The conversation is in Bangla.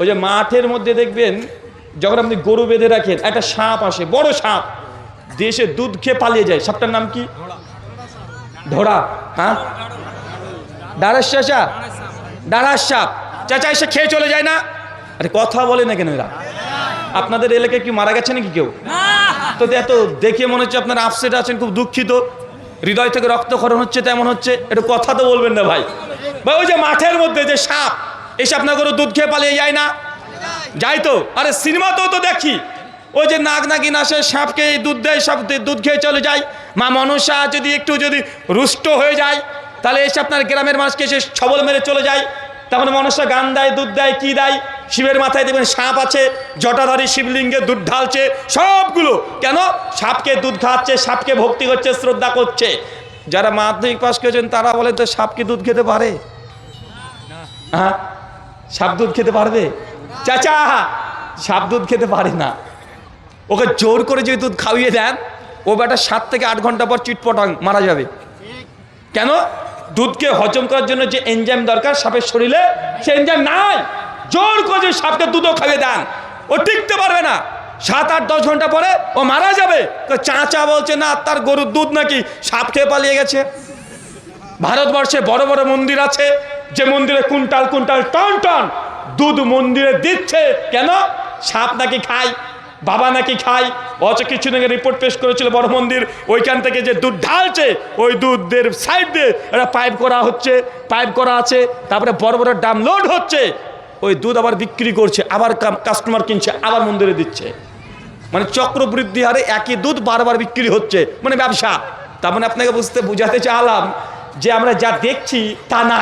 ওই যে মাঠের মধ্যে দেখবেন, যখন আপনি গরু বেঁধে রাখেন, একটা সাপ আসে, বড় সাপ, দেশে দুধ খেয়ে পালিয়ে যায়। সাপটার নাম কি? ধরা হ্যাঁ? ডারাস চাচা? ডারাস সাপ। চাচা এসে খেয়ে চলে যায় না? আরে কথা বলে না কেন এরা? আপনাদের এলাকায় কি মারা গেছে নাকি কেউ? তো এত দেখে মনে হচ্ছে আপনারা আপসেট আছেন, খুব দুঃখিত। হৃদয় থেকে রক্তক্ষরণ হচ্ছে, তেমন হচ্ছে। একটু কথা তো বলবেন না ভাই। ভাই, ওই যে মাঠের মধ্যে যে সাপ এসে আপনার করে দুধ খেয়ে পালিয়ে যায় না? যাই তো। আরে সিনেমাতেও তো দেখি। ওই যে নাক নাকি নাসে সাপকে দুধ দেয়, সাপ দুধ খেয়ে চলে যায়। মা মনসা যদি একটু যদি রুষ্ট হয়ে যায়, তাহলে এসে আপনার গ্রামের মানুষকে এসে ছবল মেরে চলে যায়। তখন মনসা গান দেয়, দুধ দেয়, কী দেয়? শিবের মাথায় দেখবেন সাপ আছে, জটাধারী শিবলিঙ্গে দুধ ঢালছে, সবগুলো। কেন? সাপকে দুধ খাওয়াচ্ছে, সাপকে ভক্তি করছে, শ্রদ্ধা করছে। যারা মাধ্যমিক পাস করেছেন, তারা বলেন তো, সাপকে দুধ খেতে পারে? হ্যাঁ? সাপ দুধ খেতে পারবে? চাচা, সাপ দুধ খেতে পারে না। ওকে জোর করে যদি দুধ খাওয়িয়ে দেন, ও বেটা সাত থেকে আট ঘণ্টা পর চিটপটাং মারা যাবে। কেন? দুধকে হজম করার জন্য যে এনজাইম দরকার সাপের শরীরে, সে এনজাইম নাই। জোর করে যদি সাপকে দুধও খাইয়ে দেন, ও টিকতে পারবে না। সাত আট দশ ঘণ্টা পরে ও মারা যাবে। চাচা বলছে, না, তার গরুর দুধ নাকি সাপ খেয়ে পালিয়ে গেছে। ভারতবর্ষে বড় বড় মন্দির আছে। যে মন্দিরে কুইন্টাল কুইন্টাল টন টন, দুধ মন্দিরে দিচ্ছে। কেন? সাপ নাকি খায়, বাবা নাকি খায়, অথচ কিছুদিন আগে রিপোর্ট পেশ করেছিল বড় মন্দির, ওইখান থেকে যে দুধ ঢালছে, ওই দুধের সাইড দিয়ে একটা পাইপ করা হচ্ছে পাইপ করা আছে, তারপরে বড় বড় ডাম লোড হচ্ছে, ওই দুধ আবার বিক্রি করছে, আবার কাস্টমার কিনছে, আবার মন্দিরে দিচ্ছে। মানে চক্রবৃদ্ধি হারে একই দুধ বারবার বিক্রি হচ্ছে মানে ব্যবসা। তার মানে আপনাকে বুঝতে, বুঝাতে চালাম যে আমরা যা দেখছি তা না।